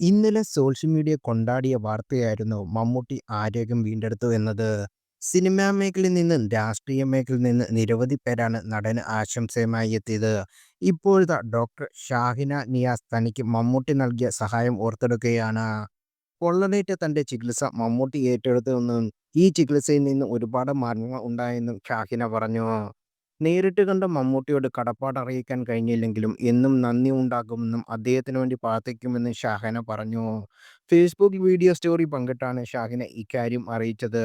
ഇന്നലെ social media കൊണ്ടാടിയ വാർത്തയായിരുന്നു മമ്മൂട്ടി ആരോഗ്യം വീണ്ടെടുത്തു എന്നത്. സിനിമാ മേഖലയിൽ നിന്ന് രാഷ്ട്രീയ മേഖലയിൽ നിന്ന് നിരവധി പേരാണ് നടന് ആശംസയുമായി എത്തിയത്. ഇപ്പോഴത്തെ ഡോക്ടർ ഷാഹിന നിയാസ് തനിക്ക് മമ്മൂട്ടി നൽകിയ സഹായം ഓർത്തെടുക്കുകയാണ്. പൊള്ളലേറ്റ തന്റെ ചികിത്സ മമ്മൂട്ടി ഏറ്റെടുത്തുവെന്നും ഈ ചികിത്സയിൽ നിന്ന് ഒരുപാട് മാറ്റങ്ങൾ ഉണ്ടായെന്നും ഷാഹിന പറഞ്ഞു. നേരിട്ട് കണ്ട മമ്മൂട്ടിയോട് കടപ്പാട് അറിയിക്കാൻ കഴിഞ്ഞില്ലെങ്കിലും എന്നും നന്ദി ഉണ്ടാകുമെന്നും അദ്ദേഹത്തിന് വേണ്ടി പ്രാർത്ഥിക്കുമെന്നും ഷാഹന പറഞ്ഞു. ഫേസ്ബുക്ക് വീഡിയോ സ്റ്റോറി പങ്കിട്ടാണ് ഷാഹിന ഇക്കാര്യം അറിയിച്ചത്.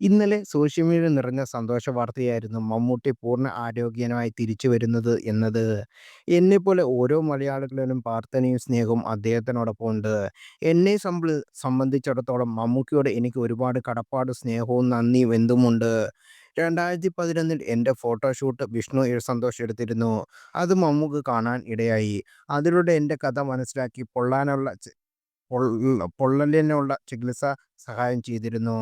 ഇന്നലെ സോഷ്യൽ മീഡിയ നിറഞ്ഞ സന്തോഷ വാർത്തയായിരുന്നു മമ്മൂട്ടി പൂർണ ആരോഗ്യനായി തിരിച്ചു വരുന്നത് എന്നത്. എന്നെപ്പോലെ ഓരോ മലയാളികളിലും പ്രാർത്ഥനയും സ്നേഹവും അദ്ദേഹത്തിനോടൊപ്പം ഉണ്ട് എന്നെ സംബ സംബന്ധിച്ചിടത്തോളം മമ്മൂക്കിയോട് എനിക്ക് ഒരുപാട് കടപ്പാട് സ്നേഹവും നന്ദിയും എന്നുമുണ്ട്. രണ്ടായിരത്തി പതിനൊന്നിൽ എന്റെ ഫോട്ടോഷൂട്ട് വിഷ്ണു സന്തോഷ് എടുത്തിരുന്നു. അത് മമ്മൂക്ക് കാണാൻ ഇടയായി. അതിലൂടെ എന്റെ കഥ മനസ്സിലാക്കി പൊള്ളാനുള്ള പൊള്ളലിനുള്ള ചികിത്സ സഹായം ചെയ്തിരുന്നു.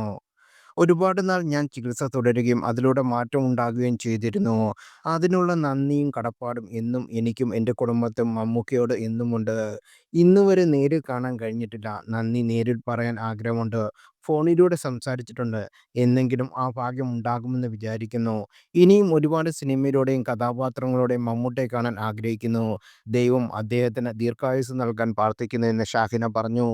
ഒരുപാട് നാൾ ഞാൻ ചികിത്സ തുടരുകയും അതിലൂടെ മാറ്റം ഉണ്ടാകുകയും ചെയ്തിരുന്നു. അതിനുള്ള നന്ദിയും കടപ്പാടും എന്നും എനിക്കും എന്റെ കുടുംബത്തും മമ്മൂക്കയോട് എന്നുമുണ്ട്. ഇന്നുവരെ നേരിൽ കാണാൻ കഴിഞ്ഞിട്ടില്ല. നന്ദി നേരിൽ പറയാൻ ആഗ്രഹമുണ്ട്. ഫോണിലൂടെ സംസാരിച്ചിട്ടുണ്ട്. എന്നെങ്കിലും ആ ഭാഗ്യം ഉണ്ടാകുമെന്ന് വിചാരിക്കുന്നു. ഇനിയും ഒരുപാട് സിനിമയിലൂടെയും കഥാപാത്രങ്ങളോടെയും മമ്മൂട്ടെ കാണാൻ ആഗ്രഹിക്കുന്നു. ദൈവം അദ്ദേഹത്തിന് ദീർഘായുസ്സ് നൽകാൻ പ്രാർത്ഥിക്കുന്നു എന്ന് ഷാഹിന പറഞ്ഞു.